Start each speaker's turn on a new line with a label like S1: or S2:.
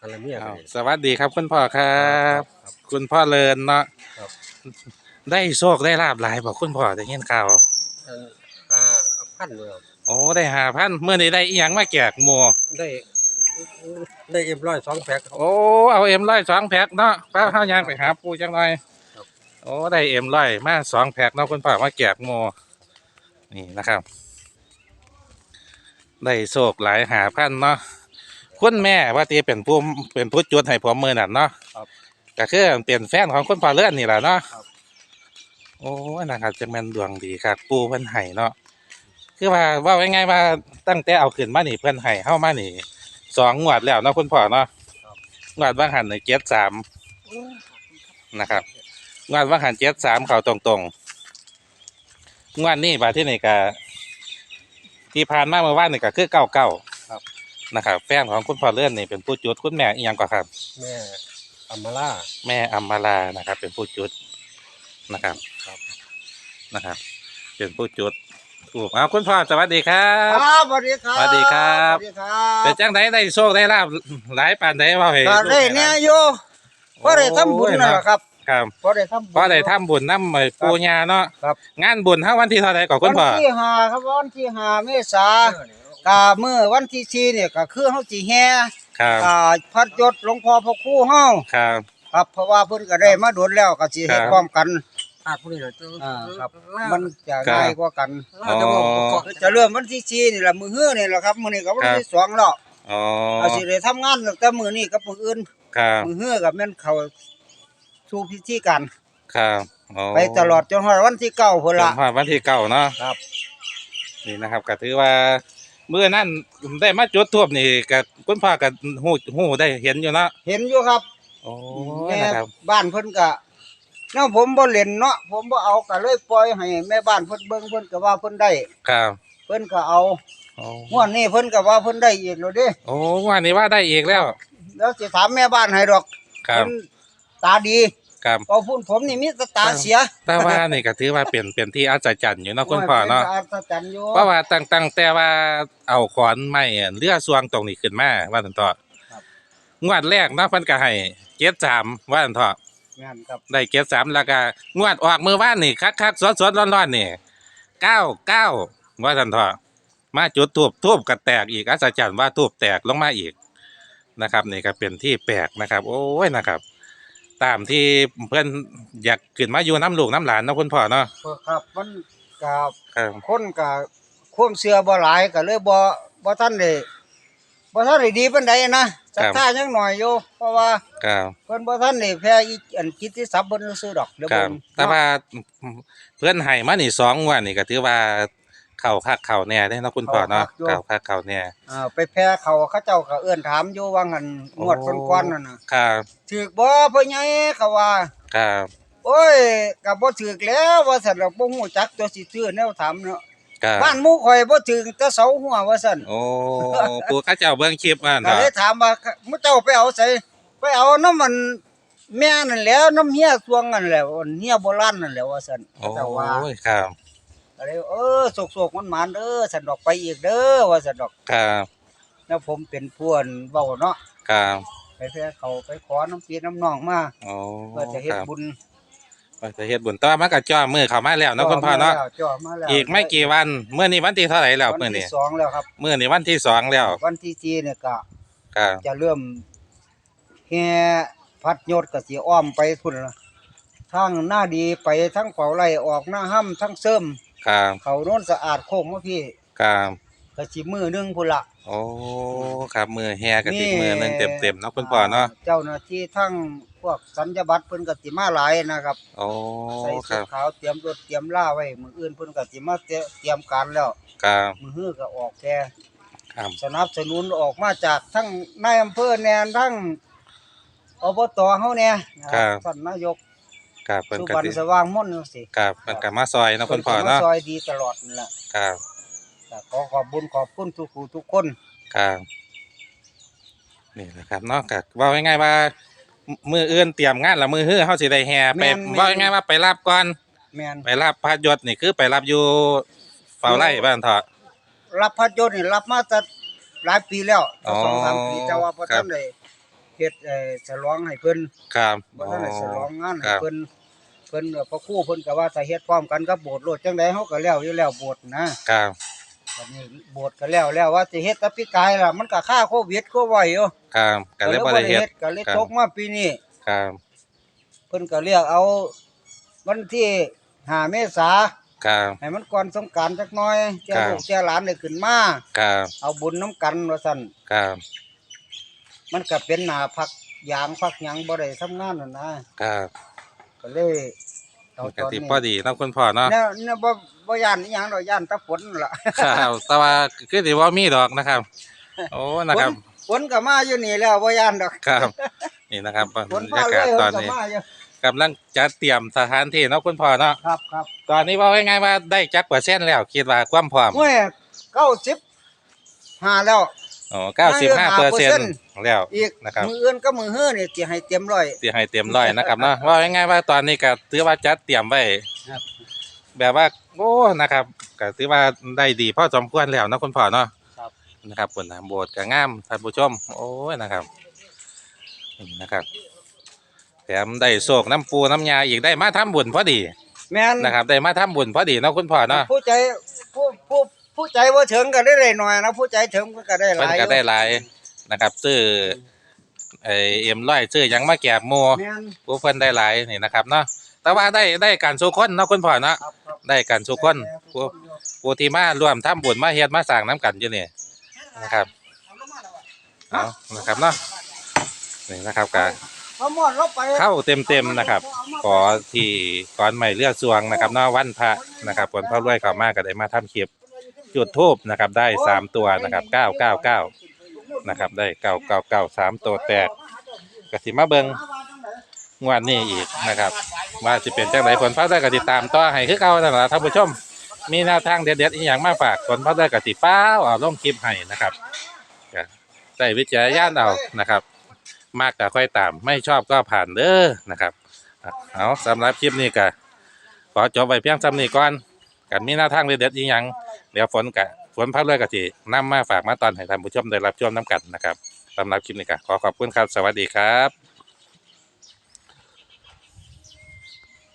S1: อะไรเมีย
S2: อ้าว
S1: กัน
S2: สวัสดีครับคุณพ่อครับ
S1: ครับ
S2: คุณพ่อเลินเนาะ
S1: ครับ
S2: ได้โชคได้ลาบหลายบอกคุณพ่อได้ยินข่าว
S1: อันอ่าพันเลยครับ
S2: โอ้ได้หาพันเมื่อนี้ได้อีหยังมาแจกหมัว
S1: ได้ ได้เอ็มร้อยสองแพ็คครับ
S2: โอ้เอาเอ็มร้อยสองแพ็คเนาะป้าข้าวยางไปหาปูจังหน่อย
S1: ครับ
S2: โอ้ได้เอ็มร้อยมาสองแพ็คเนาะคุณพ่อมาแจกหมัวนี่นะครับ ได้โชคหลายหาพันเนาะ คุณแม่ว่าตีเป็นผู้เป็นผู้จุดให้ผมมือนั่นเนาะ
S1: ครับ
S2: ก็คือเป็นแฟนของคุณพ่อเลื่อนนี่แหละเนาะ
S1: ครับ
S2: โอ้ยนะครับจะแม่นดวงดีครับปูเพิ่นไห้เนาะคือว่าว่าง่ายๆว่าตั้งแต่เอาขึ้นมานี่เพิ่นไห้เข้ามานี่สองงวดแล้วเนาะคุณพ่อเนาะงวดว่างหันในเจ็ดสามนะครับ งวดว่างหันเจ็ดสามเขาตรงๆงวดนี้บาที่นี่ก็ที่ผ่านมาเมื่อวานนี่ก็คือเก้าเก้า นะครับแฟนของคุณพ่อเลื่อนนี่เป็นผู้จุดคุณแม่อีหยังกว่าครับ
S1: แม่อัมมาล่า
S2: แม่อัมมาลานะครับ เป็นผู้จุดนะครับ
S1: ครับ
S2: นะครับ เป็นผู้จุดถูกเอาคุณพ่อสวัสดีครั
S3: ค
S2: บ
S3: รับสวัสดีครับ
S2: สวัสดีครับ
S3: สวัสดีครับ
S2: เป็นจังไดได้โชคได้ลาบหลายปานใดว่าให้
S3: ก็ได้เนี่ยอยู่พอได้ทำบุญนั่นแหละครับ
S2: ครับ
S3: พอได้ทำบุญ
S2: พอได้ทำบุญนำไอ้ปู่ย่าเนาะ
S3: ครับ
S2: งานบุญเฮาวันที่เท่าใดก่อนคุณพ่อ
S3: วันที่ห้าครับวันที่ห้าเมษา กาเมื่อวันที่สี่เนี่ยก็คือเฮาสิแห่
S2: ครับ
S3: อ่าพัดยศหลวงพ่อพระครูเฮา
S2: ครับ
S3: ครับ เพราะว่าเพิ่นก็ได้มาโดนแล้วก็สิเฮ็ด
S2: ครับ
S3: พร้อมกัน
S1: อาผู้นี้เหรอ
S3: อ่าครับ มันจะ
S2: ครับ
S3: ง่ายกว่ากัน
S2: อ๋อ
S3: จะเริ่มวันที่สี่นี่ล่ะมื้อฮื้อนี่แหละครับมื้อนี้ก็วันที่สองแล้ว
S2: อ๋อ
S3: อาสิได้ทำงานตั้งแต่มื้อนี้กับมื้ออื่น
S2: ครับ
S3: มื้อฮื้อก็แม่นเข้าสู่พิธีการ
S2: ครับอ๋อ
S3: ไปตลอดจนฮอดวันที่เก้าพุ่น
S2: จ
S3: ละ
S2: นฮอดวันที่เก้าเนาะ
S3: ครับ
S2: นี่นะครับก็ถือว่า เมื่อนั้นได้มาจุดทูบนี่ก็คุณพ่อก็ฮู้ฮู้ได้เห็นอยู่เนาะ
S3: เห็นอยู่ครับ
S2: โอ้
S3: แม่
S2: นะครับ
S3: บ้านเพิ่นก็เนาะผมบ่เล่นเนาะผมบ่เอาก็เลยปล่อยให้แม่บ้านเพิ่นเบิ่งเพิ่นก็ว่าเพิ่นได้
S2: ครับ
S3: เพิ่นก็เอา
S2: โอ้
S3: งวดนี้เพิ่นก็ว่าเพิ่นได้อีกแล้วเด้
S2: โอ้วันนี้ว่าได้อีกแล้ว
S3: แล้วสิถามแม่บ้านให้ดอก
S2: ครับ
S3: เพิ่นตาดี
S2: ครับ
S3: พอพูดผมนี่มีแต่ตาเสีย
S2: แต่ว่านี่ก็ถือว่าเป็นเป็นที่อัศจรรย์อยู่เนาะคุณพ่อเนาะ
S3: โยป็อัศจรรย์อยู่
S2: เพราะว่าตั้งตั้งแต่ว่าเอาขอนไม้อะเรือสวงตรงนี้ขึ้นมาว่าซั่นเถาะงวดแรกเนาะเพิ่นก็ให้เจ็ดสามว่าซั่นเถาะ
S3: งานครับ
S2: ได้เจ็ดสามแล้วก็งวดออกมือว่านนี่คักๆสดๆร้อนๆนี่เก้าเก้าว่าซั่นเถาะมาจุดทูบทูบก็แตกอีกอัศจรรย์ว่าทูบแตกลงมาอีกนะครับนี่ก็เป็นที่แปลกนะครับ โอ้ยนะครับ ตามที่เพื่อนอยากขึ้นมาอยู่น้ำลูกน้ำหลานเนาะคุณพ่อเนาะ
S3: ครับมันก็
S2: ครับ
S3: คนก็ความเชื่อบ่หลายก็เลยบ่บ่ทันได้บ่ทันได้ดีปานใดนะศรัทธายังน้อยอยู่เพราะว่า
S2: ครับ
S3: เพิ่นบ่ทันได้แพ้อีอันกิตติศัพท์เพิ่นซื้อดอกเดี๋ยว
S2: ครั
S3: เพิ่
S2: บ
S3: น
S2: แต่ว่าเพื่อนให้มานี่สองงวันนี่ก็ถือว่า เข่าคักเข่าแน่ได้เนาะคุณพ่อเนาะเข่าคักเข่าแน่
S3: อ่าไปแพ้เขาเขาเจ้าก็เอื้อนถามอยู่ว่างั้นงวดก่อนๆนั่นน่ะ
S2: ครับ
S3: ถูกบ่พ่อใหญ่เขาว่า
S2: ครับ
S3: โอ้ยก็บ่ถูกแล้วว่าซั่นดอกบ่ฮู้จักตัวสิซื้อแนวถามเนาะ
S2: ครับ
S3: บ้านหมู่ข่อยบ่ถึงแต่เสาหัวว่าซั่น
S2: โอ้ปูเข้าเจ้าเบิ่งคลิปว่า
S3: ก็
S2: เนาะ
S3: เลยถามว่ามื้อเจ้าไปเอาไสไปเอาน้ำมันแม่นั่นแหล้วน้ำเฮียสวงนั่นแหละเฮียโบราณนั่นแหละว่าซั่น
S2: โอ้
S3: เขาเจ้าว่า
S2: ยครับ
S3: ก็เลยเออโศกๆมันหมานๆเด้อสันดอกไปอีกเด้อว่าสันดอก
S2: ครับ
S3: แล้วผมเป็นพวนเว้าเนาะ
S2: ครับ
S3: ไปแพ้เขาไปขอน้ำปีน้ำนองมา
S2: โอ้
S3: เพื่อจะเฮ็
S2: ค
S3: ด
S2: รับ
S3: บุญ
S2: เพื่อจะเฮ็ดบุญต่อมาก็จ่อมือเข้ามาแล้วเนาะคุณพ่อเนาะ
S3: จ่อมาแล้ว
S2: อีกไม่กี่วันเมื่อนี้วันที่เท่าไหร่แล้ว
S3: วัน
S2: เมื่อนี้
S3: ที่สองแล้วครับ
S2: เมื่อนี้วันที่สองแล้ว
S3: วันที่สี่เนี่ยก็
S2: ครับ
S3: จะเริ่มแห่พัดยศก็สิอ้อมไปพุ่นละทั้งหน้าดีไปทั้งเป่าไล่ออกหน้าห้ำทั้งเสริม
S2: ครับ
S3: เขาโน้นสะอาดโค้งมาพี่
S2: ครับ
S3: ก็สิมือหนึงพุ่นละ
S2: โอ้ครับมือแฮกับติดมือหนึงเต็มๆเนาะคุณพ่อเนาะ
S3: เจ้าหน้าที่ทั้งพวกสัญญาบัตรเพิ่นก็สิมาหลายนะครับ
S2: โอ้
S3: ใส่
S2: ค
S3: ชุ
S2: รั
S3: ด
S2: บ
S3: ขาวเตรียมรถเตรียมล่าไว้มื้ออื่นเพิ่นก็สิมาเตเตรียมการแล้ว
S2: ครับ
S3: มื้อฮื้อก็ออกแก่
S2: ครับ
S3: สนับสนุนออกมาจากทั้งนายอำเภอแนนทั้งอบตเฮาแน่นะครับท่านนายก
S2: ครับเพิ่น
S3: สุ
S2: ก็
S3: วรร
S2: สิ
S3: ณสว่างมนต์จังซี่
S2: ครับเพิ่นก็มาซอยเนาะคุณพ่อเนาะ
S3: พิ่ก็มซอยดีตลอดนั่นแหละ
S2: ครับ
S3: ก็ขอขอบบุญขอบคุณทุกผู้ทุกคน
S2: ครับนี่แหละครับเนาะก็เว่าง่ายๆว่า มืออื่นเตรียมงานแล้วมือฮื้อเฮาสิได้แห่ไปเว่าง่ายๆว่าไปรับก่อน
S3: แม่น
S2: ไปรับพระยศนี่คือไปรับอยู่เฝ้าไร่บ้านเถาะ
S3: รับพัดยศนี่รับมาแต่หลายปีแล้ว
S2: อ๋อ
S3: สองสามปีแต่ว่าบ่
S2: ครั
S3: ทั
S2: บ
S3: นได้เฮ็ดเอ่อฉลองให้เพิ่น
S2: ครับ
S3: บ่ทันได้ฉลองงาน
S2: ค
S3: ให้
S2: รับ
S3: เพิ่น เพิ่นก็พระครูเพิ่นก็ว่าถ้าเฮ็ดพร้อมกันกับโบสถ์โลดจังได๋เฮาก็แล้วอยู่แล้วโบสถ์นะครับ บัดนี้โบสถ์ก็แล้วแล้วว่าสิเฮ็ดแต่ปีกายล่ะมันก็ค่าโควิดก็ไว้อยู่
S2: ครับก็เลยบ่ได้เฮ็ด
S3: ก็เลย
S2: ครับ
S3: ตกมาปีนี้
S2: ครับ
S3: เพิ่นก็เรียกเอาวันที่5เมษา
S2: ครับ
S3: ให้มันก่อนสงกรานต์จักหน่อยเจ้า
S2: ครับ
S3: ลูกเจ้าหลานได้ขึ้นมา
S2: ครับ
S3: เอาบุญน้ำกันว่าซั่น
S2: ครับ
S3: มันก็เป็นหน้าพักยางพักหยังบ่ได้ทำงานนั่นนะครับ ก็เลยเอา
S2: ก็
S3: ตอน
S2: สิ
S3: นี้
S2: พอดีเนาะคุณพ่อเนาะ
S3: เนี่ยเนี่ยบ่บ่ย่านอีหยังดอกย่านแตะฝนนั่นล่ะ
S2: ครับแต่ว่าคือสิว่ามีดอกนะครับ โอ้นะครับ
S3: ฝนก็มาอยู่นี่แล้วบ่ย่านดอก
S2: ครับ นี่นะครับบร
S3: ฝน
S2: ร
S3: ฟ้ายา
S2: กาศ
S3: เลย
S2: ตอน
S3: ก็
S2: นี้
S3: มาอยู่
S2: กำลังจัดเตรียมสถานที่เนาะคุณพ่อเนาะ
S3: ครับครับ
S2: ตอนนี้ว่าง่ายๆว่าได้จักเปอร์เซ็นต์แล้ว คิดว่าความพร้อม
S3: ห้วย90หาแล้ว
S2: โอ้เก้าสิบห้าเปอร์เซ็นต์แล้ว
S3: อีก
S2: นะครับ
S3: มืออื่นก็มือเฮือนี่สิให้เต็มร้อย
S2: ที่ให้เตรียมร้อยนะครับเนาะว่าง่ายๆว่าตอนนี้ก็ถือว่าจัดเตรียมไว้
S3: ครับ
S2: แบบว่าโอ้นะครับก็ถือว่าได้ดีพอสมควรแล้วเนาะคุณพ่อเนาะ
S3: ครับ
S2: นะครับผลนะโบสถ์ก็งามท่านผู้ชม โอ้ยนะครับนี่นะครับแถมได้โศกน้ำปูน้ำยาอีกได้มาทำบุญพอดี
S3: แม่น
S2: นะครับ ได้มาทำบุญพอดีเนาะคุณพ่อเนาะ
S3: ผู้ใจผู้ผู้ผู้ ใจบ่ถึงก็ได้หน่อยนะผู้ใจถึงก็ได้ห
S2: เพิ่น
S3: ลาย
S2: ก็ได้หลายนะครับ ซื้อไอเอ็มร้อยซื้อหยังมาแกบหมู
S3: แม่น
S2: ผู้เพิ่นได้หลายนี่นะครับเนาะแต่ว่าได้ได้การสุคนเนาะคุณพ่อเนาะ
S3: ครับครับ
S2: ได้การสุคนผู้ผู้ที่มาร่วมทำบุญมาเฮ็ดมาสร้างน้ำกันอยู่นี่นะครับเอานะครับเนาะนี่นะครับก็
S3: เอาหมดเราไป
S2: เข้าเต็มๆนะครับ ขอที่ก่อนใหม่เลือดสวงนะครับเนาะวันพระนะครับผลพระรวยเข้ามาก็ได้มาทำคลิป จุดทูบนะครับได้สามตัวนะครับเก้าเก้าเก้านะครับได้เก้าเก้าเก้าสามตัวแตกกสิมาเบิงงวดนี้อีกนะครับว่าสิเป็นจังไดผลพระได้ก็ติดตามต่อให้คือเก่านั่นล่ะท่านผู้ชม มีแนวทางเด็ดๆอีหยังมาฝากผลพระได้ก็ติฟ้าวเอาลงคลิปให้นะครับก็ใส่วิจารณญาณเอานะครับ มากก็ค่อยตามไม่ชอบก็ผ่านเด้อนะครับอะเอาสำหรับคลิปนี้ก็ขอจบไปเพียงสำนี้ก่อนกันมีแนวทางเด็ดๆอีหยัง เดี๋ยวฝนกะฝนพัดเรื่อยกะทีนำมาฝากมาตอนให้ท่านผู้ชมได้รับชมน้ำกันนะครับสำหรับคลิปนี้ก็ขอขอบคุณครับ สวัสดีครับ